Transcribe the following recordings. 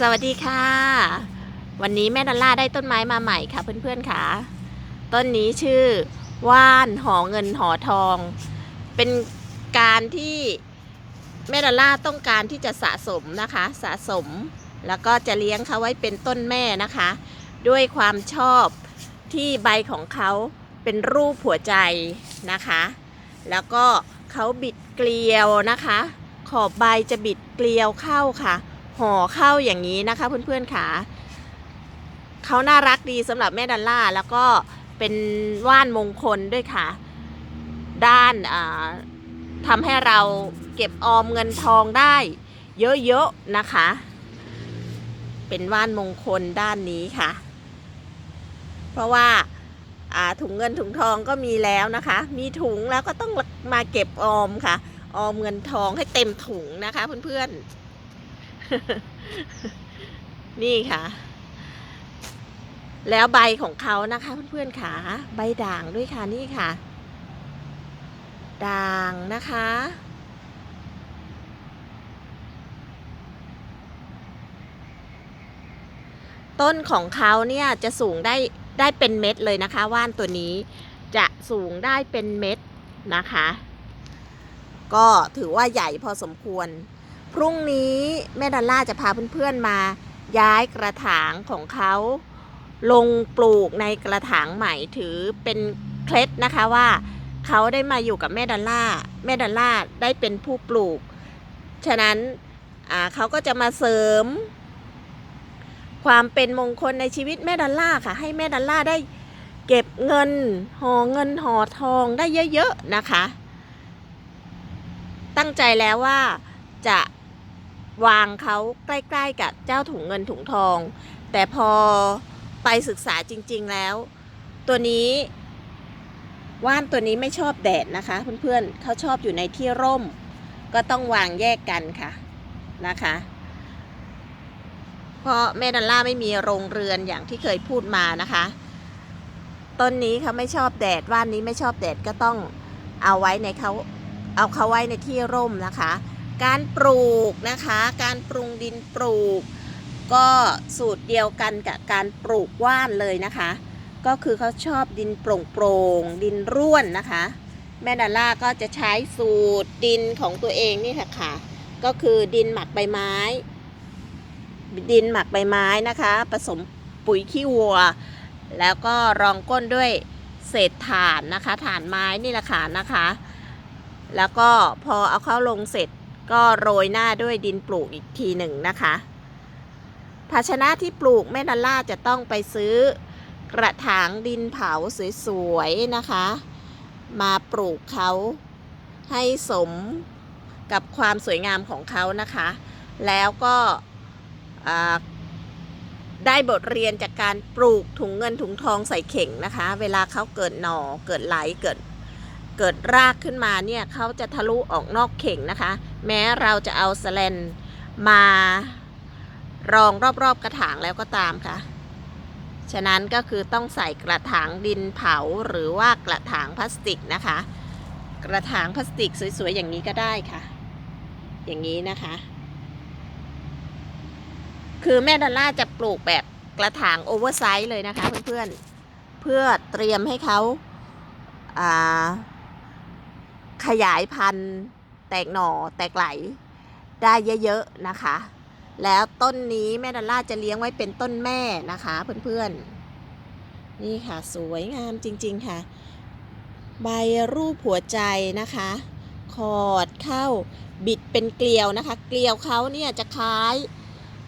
สวัสดีค่ะ วันนี้แม่ดัลล่าได้ต้นไม้มาใหม่ค่ะเพื่อนๆค่ะ ต้นนี้ชื่อว่านหอเงินหอทอง เป็นการที่แม่ดัลล่าต้องการที่จะสะสมนะคะ สะสมแล้วก็จะเลี้ยงเขาไว้เป็นต้นแม่นะคะ ด้วยความชอบที่ใบของเขาเป็นรูปหัวใจนะคะ แล้วก็เขาบิดเกลียวนะคะ ขอบใบจะบิดเกลียวเข้าค่ะ ห่อเข้าอย่างนี้นะคะเพื่อนๆค่ะเขาน่ารักดีสำหรับแม่ดัลล่าแล้วก็เป็นว่านมงคลด้วยค่ะ ด้านาทำให้เราเก็บออมเงินทองได้เยอะๆนะคะ เป็นว่านมงคลด้านนี้ค่ะ เพราะว่าอ่าถุงเงินถุงทองก็มีแล้วนะคะ มีถุงแล้วก็ต้องมาเก็บออมค่ะ ออมเงินทองให้เต็มถุงนะคะเพื่อนๆ นี่ค่ะ แล้วใบของเขานะคะ เพื่อนๆค่ะใบด่างด้วยค่ะนี่ค่ะ ด่างนะคะ ต้นของเขาเนี่ยจะสูงได้ได้เป็นเม็ดเลยนะคะ ว่านตัวนี้จะสูงได้เป็นเม็ดนะคะ ก็ถือว่าใหญ่พอสมควร พรุ่งนี้แม่ดัลล่าจะพาเพื่อนๆมาย้ายกระถางของเขาลงปลูกในกระถางใหม่ถือเป็นเคล็ดนะคะว่าเขาได้มาอยู่กับแม่ดัลล่าแม่ดัลล่าได้เป็นผู้ปลูก ฉะนั้นเขาก็จะมาเสริม ความเป็นมงคลในชีวิตแม่ดัลล่าค่ะ ให้แม่ดัลล่าได้เก็บเงินห่อเงินห่อทองได้เยอะๆนะคะ ตั้งใจแล้วว่าจะ วางเขาใกล้ ๆ กับเจ้าถุงเงินถุงทอง แต่พอไปศึกษาจริง ๆ แล้ว ตัวนี้ว่านตัวนี้ไม่ชอบแดดนะคะ เพื่อนๆเขาชอบอยู่ในที่ร่ม ก็ต้องวางแยกกันค่ะนะคะ เพราะแม่ดัลล่าไม่มีโรงเรือนอย่างที่เคยพูดมานะคะต้นนี้เขาไม่ชอบแดดว่านนี้ไม่ชอบแดดก็ต้องเอาไว้ในเขาเอาเขาไว้ในที่ร่มนะคะ การปลูกนะคะ การปรุงดินปลูก ก็สูตรเดียวกันกับการปลูกว่านเลยนะคะ ก็คือเขาชอบดินโปร่งๆดินร่วนนะคะ แม่ดาล่าก็จะใช้สูตรดินของตัวเองนี่ค่ะค่ะ ก็คือดินหมักใบไม้ ดินหมักใบไม้นะคะ ผสมปุ๋ยขี้วัว แล้วก็รองก้นด้วยเศษถ่านนะคะถ่านไม้นี่แหละค่ะนะคะ แล้วก็พอเอาเข้าลงเสร็จ ก็โรยหน้าด้วยดินปลูกอีกทีหนึ่งนะคะ ภาชนะที่ปลูกแม่ดัลล่าจะต้องไปซื้อกระถางดินเผาสวยๆนะคะ มาปลูกเขาให้สมกับความสวยงามของเขานะคะ แล้วก็ได้บทเรียนจากการปลูกถุงเงินถุงทองใส่เข่งนะคะ เวลาเขาเกิดหน่อเกิดไหลเกิดเกิดรากขึ้นมาเนี่ยเขาจะทะลุออกนอกเข่งนะคะ แม้เราจะเอาสแลนมารองรอบๆกระถางแล้วก็ตามค่ะ ฉะนั้นก็คือต้องใส่กระถางดินเผาหรือว่ากระถางพลาสติกนะคะ กระถางพลาสติกสวยๆอย่างนี้ก็ได้ค่ะ อย่างนี้นะคะ คือแม่ดัลล่าจะปลูกแบบกระถางโอเวอร์ไซส์เลยนะคะเพื่อนๆ เพื่อเตรียมให้เขาาขยายพันธุ์ แตกหน่อแตกไหลได้เยอะๆนะคะ แล้วต้นนี้แม่ดัลล่าจะเลี้ยงไว้เป็นต้นแม่นะคะเพื่อนๆ นี่ค่ะสวยงามจริงๆค่ะ ใบรูปหัวใจนะคะ ขอดเข้าบิดเป็นเกลียวนะคะ เกลียวเขาเนี่ยจะคล้าย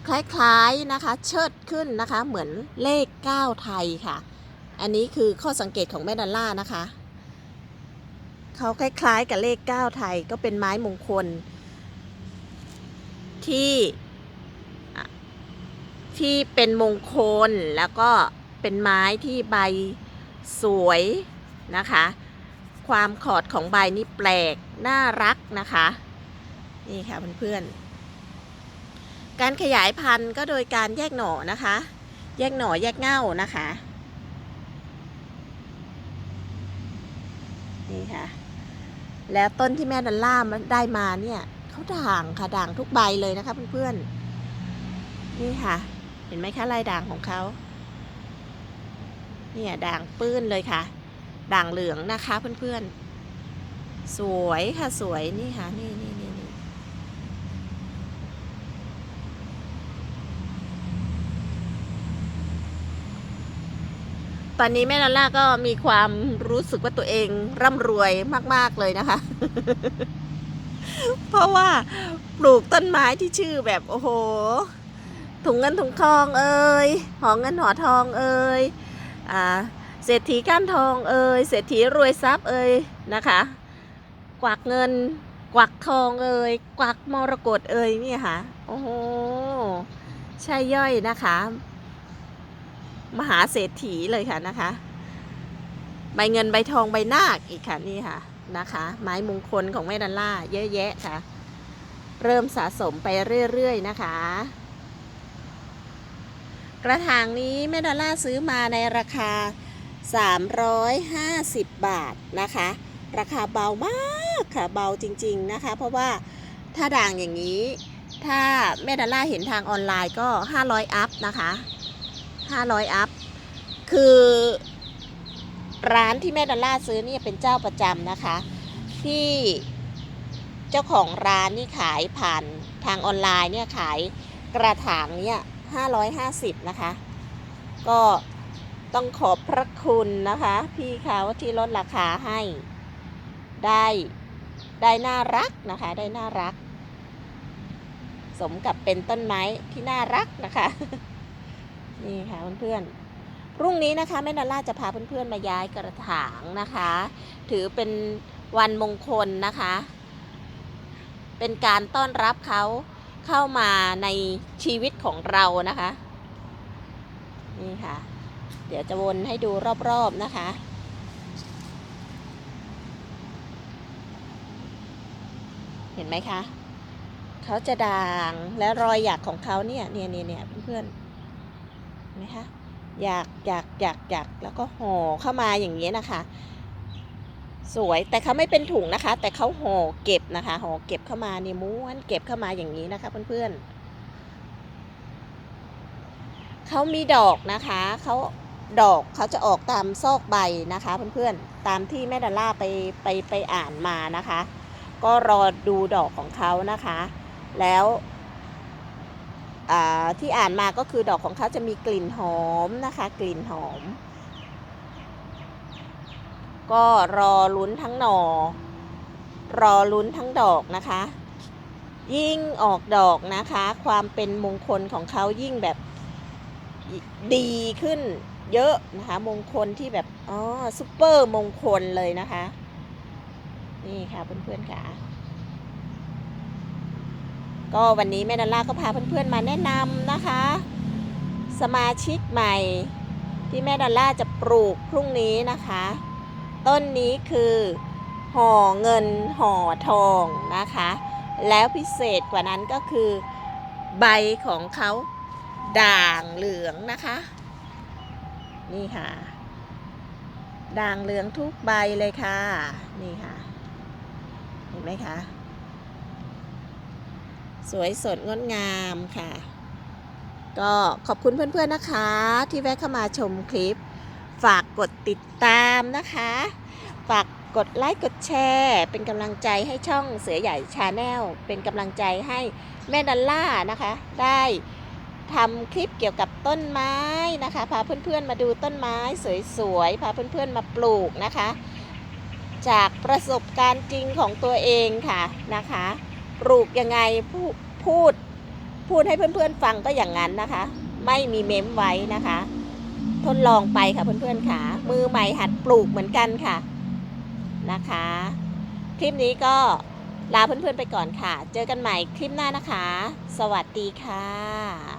คล้ายๆนะคะ เชิดขึ้นนะคะ เหมือนเลข 9 ไทยค่ะ อันนี้คือข้อสังเกตของแม่ดัลล่านะคะ เขาคล้ายๆ กับเลข 9 ไทยก็เป็นไม้มงคล ที่ที่เป็นมงคลแล้วก็เป็นไม้ที่ใบสวยนะคะ ความขอดของใบนี่แปลก น่ารักนะคะ นี่ค่ะเพื่อนๆ การขยายพันธุ์ก็โดยการแยกหน่อนะคะ แยกหน่อแยกเง่านะคะ นี่ค่ะ แล้วต้นที่แม่ดันล่ามันได้มาเนี่ยเขาด่างค่ะด่างทุกใบเลยนะคะเพื่อนๆนี่ค่ะ เห็นไหมคะลายด่างของเขาเนี่ยด่างปื้นเลยค่ะ ด่างเหลืองนะคะเพื่อนๆ สวยค่ะสวยนี่ค่ะนี่นี่นี่นี่ ตอนนี้แม่ลาล่าก็มีความรู้สึกว่าตัวเองร่ำรวยมาก ๆเลยนะคะ เพราะว่าปลูกต้นไม้ที่ชื่อแบบโอ้โห ถุงเงินถุงทองเอ่ยหอเงินหอทองเอ่ยอ่าเศรษฐีก้านทองเอ่ยเศรษฐีรวยทรัพย์เอ่ยนะคะ กวักเงิน กวักทองเอ่ยกวักมรกตเอ่ยนี่ค่ะ โอ้โหใช่ย่อยนะคะ มหาเศรษฐีเลยค่ะนะคะ ใบเงินใบทองใบนาคอีกค่ะนี่ค่ะนะคะ ไม้มงคลของแม่ดัลล่าเยอะแยะค่ะ เริ่มสะสมไปเรื่อยๆนะคะ กระถางนี้แม่ดอลล่าซื้อมาในราคา 350 บาทนะคะ ราคาเบามากค่ะเบาจริง ๆนะคะ เพราะว่าถ้าด่างอย่างนี้ ถ้าแม่ดอลล่าเห็นทางออนไลน์ก็ 500 อัพนะคะ 500 อัพ คือร้านที่แม่ดอลล่าซื้อเนี่ยเป็นเจ้าประจำนะคะ ที่เจ้าของร้านนี่ขายผ่านทางออนไลน์เนี่ยขายกระถางเนี่ย550 นะคะ ก็ต้องขอบพระคุณนะคะ พี่เขาที่ลดราคาให้ได้ได้น่ารักนะคะ ได้น่ารัก สมกับเป็นต้นไม้ที่น่ารักนะคะ นี่ค่ะเพื่อนๆพรุ่งนี้นะคะแม่นาล่าจะพาเพื่อนๆมาย้ายกระถางนะคะ ถือเป็นวันมงคลนะคะ เป็นการต้อนรับเขาเข้ามาในชีวิตของเรานะคะ นี่ค่ะ เดี๋ยวจะวนให้ดูรอบๆนะคะเห็นไหมคะ เขาจะด่างและรอยหยักของเขาเนี่ย เนี่ยเนี่ยเนี่ยเพื่อนๆเห็น ไหมคะหยักหยักหยักหยักแล้วก็ห่อเข้ามาอย่างนี้นะคะ สวยแต่เขาไม่เป็นถุงนะคะ แต่เขาห่อเก็บนะคะห่อเก็บเข้ามาเนี่ยม้วนเก็บเข้ามาอย่างนี้นะคะเพื่อนๆเขามีดอกนะคะเขาดอกเขาจะออกตามซอกใบนะคะเพื่อนๆตามที่แม่ดาล่าไปไปไปอ่านมานะคะ ก็รอดูดอกของเขานะคะ แล้ว ที่อ่านมาก็คือดอกของเขาจะมีกลิ่นหอมนะคะ กลิ่นหอม ก็รอลุ้นทั้งหน่อ รอลุ้นทั้งดอกนะคะ ยิ่งออกดอกนะคะ ความเป็นมงคลของเขายิ่งแบบดีขึ้นเยอะนะคะ มงคลที่แบบอ๋อซุปเปอร์มงคลเลยนะคะ นี่ค่ะเพื่อนๆค่ะ ก็วันนี้แม่ดอลล่าก็พาเพื่อนๆมาแนะนำนะคะ สมาชิกใหม่ที่แม่ดอลล่าจะปลูกพรุ่งนี้นะคะ ต้นนี้คือห่อเงินห่อทองนะคะ แล้วพิเศษกว่านั้นก็คือใบของเขาด่างเหลืองนะคะ นี่ค่ะ ด่างเหลืองทุกใบเลยค่ะ นี่ค่ะ เห็นไหมคะ สวยสดงดงามค่ะ ก็ขอบคุณเพื่อนๆนะคะ ที่แวะเข้ามาชมคลิป ฝากกดติดตามนะคะ ฝากกดไลค์กดแชร์ เป็นกำลังใจให้ช่องเสือใหญ่ชาแนลเป็นกำลังใจให้แม่ดัลล่านะคะ ได้ทำคลิปเกี่ยวกับต้นไม้นะคะ พาเพื่อนๆมาดูต้นไม้สวยๆ พาเพื่อนๆมาปลูกนะคะ จากประสบการณ์จริงของตัวเองค่ะนะคะ ปลูกยังไงพูพูดพูดให้เพื่อนๆฟังก็อย่างนั้นนะคะ ไม่มีเมมไว้นะคะ ทดลองไปค่ะเพื่อนๆค่ะ มือใหม่หัดปลูกเหมือนกันค่ะนะคะ คลิปนี้ก็ลาเพื่อนๆไปก่อนค่ะ เจอกันใหม่คลิปหน้านะคะ สวัสดีค่ะ